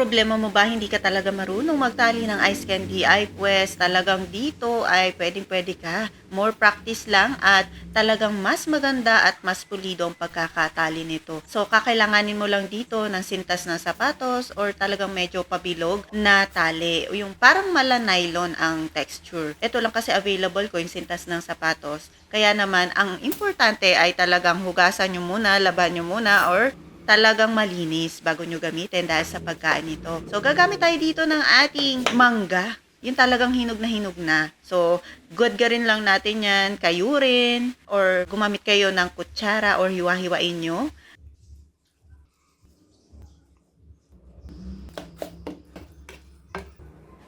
problema mo ba hindi ka talaga marunong magtali ng ice candy ay pues talagang dito ay pwedeng pwede ka. More practice lang at talagang mas maganda at mas pulido ang pagkakatali nito. So kakailanganin mo lang dito ng sintas ng sapatos or talagang medyo pabilog na tali. Yung parang mala nylon ang texture. Ito lang kasi available ko yung sintas ng sapatos. Kaya naman ang importante ay talagang hugasan nyo muna, laban nyo muna or talagang malinis bago nyo gamitin dahil sa pagkain nito. So, gagamit tayo dito ng ating mangga. Yung talagang hinog na hinog na. So, good ka rin lang natin yan, kayurin, or gumamit kayo ng kutsara or hiwa-hiwain nyo.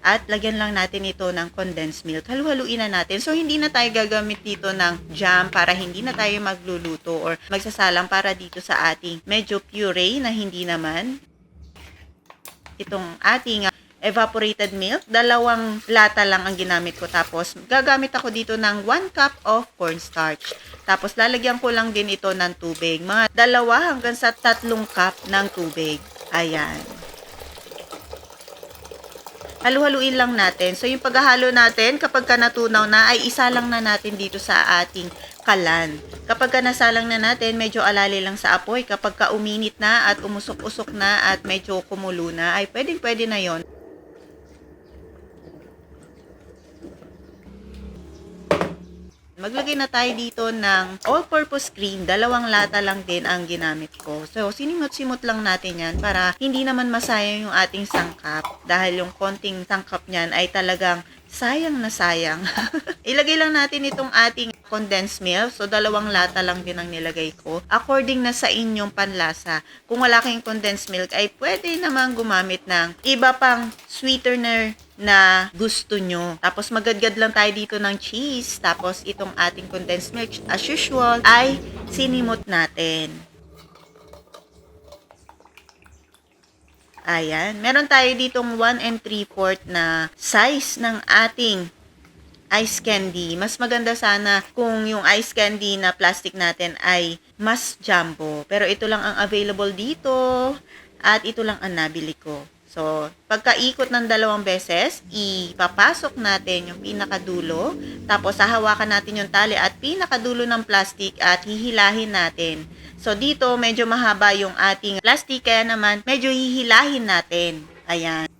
At lagyan lang natin ito ng condensed milk. Halu-haluin na natin. So, hindi na tayo gagamit dito ng jam para hindi na tayo magluluto or magsasalang para dito sa ating medyo puree na hindi naman. Itong ating ah, evaporated milk, dalawang lata lang ang ginamit ko. Tapos, gagamit ako dito ng 1 cup of cornstarch. Tapos, lalagyan ko lang din ito ng tubig. Mga dalawa hanggang sa tatlong cup ng tubig. Ayan. Halu-haluin lang natin. So, yung paghahalo natin, kapag ka natunaw na, ay isa lang na natin dito sa ating kalan. Kapag ka nasalang na natin, medyo alali lang sa apoy. Kapag ka uminit na at umusok-usok na at medyo kumulo na, ay pwedeng-pwede na yon. Maglagay na tayo dito ng all-purpose cream. Dalawang lata lang din ang ginamit ko. So, sinimot-simot lang natin yan para hindi naman masayang yung ating sangkap. Dahil yung konting sangkap niyan ay talagang sayang na sayang. Ilagay lang natin itong ating condensed milk. So, dalawang lata lang din ang nilagay ko. According na sa inyong panlasa. Kung wala kayong condensed milk, ay pwede naman gumamit ng iba pang sweetener na gusto nyo. Tapos, magadgad lang tayo dito ng cheese. Tapos, itong ating condensed milk, as usual, ay sinimot natin. Ayan. Meron tayo ditong 1 and 3 fourth na size ng ating ice candy. Mas maganda sana kung yung ice candy na plastic natin ay mas jumbo. Pero ito lang ang available dito at ito lang ang nabili ko. So, pagkaikot ng dalawang beses, ipapasok natin yung pinakadulo, tapos hahawakan natin yung tali at pinakadulo ng plastic at hihilahin natin. So, dito medyo mahaba yung ating plastic, kaya naman medyo hihilahin natin. Ayan.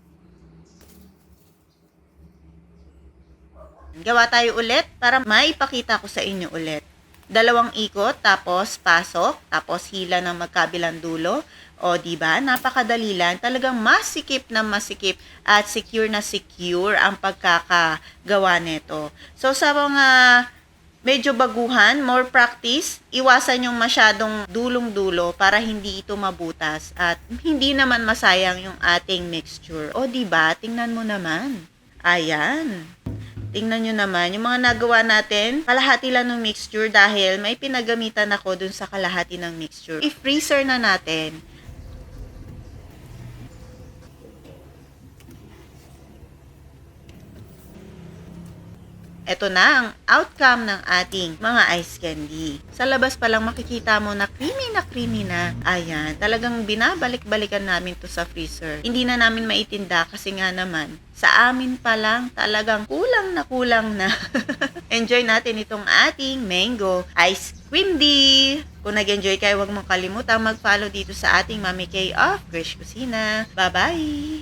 Gawa tayo ulit para maipakita ko sa inyo ulit. Dalawang ikot, tapos pasok, tapos hila ng magkabilang dulo. O, di ba? Napakadali lang. Talagang masikip na masikip at secure na secure ang pagkakagawa nito. So, sa mga medyo baguhan, more practice, iwasan yung masyadong dulong-dulo para hindi ito mabutas at hindi naman masayang yung ating mixture. O, di ba? Tingnan mo naman. Ayan. Tingnan nyo naman, yung mga nagawa natin, kalahati lang ng mixture dahil may pinagamitan ako dun sa kalahati ng mixture. I-freezer na natin. Ito na ang outcome ng ating mga ice candy. Sa labas pa lang makikita mo na creamy na creamy na. Ayan, talagang binabalik-balikan namin to sa freezer. Hindi na namin maitinda kasi nga naman, sa amin pa lang talagang kulang na kulang na. Enjoy natin itong ating mango ice cream di. Kung nag-enjoy kayo, huwag mong kalimutan mag-follow dito sa ating Mami K of Krish Kusina. Bye-bye!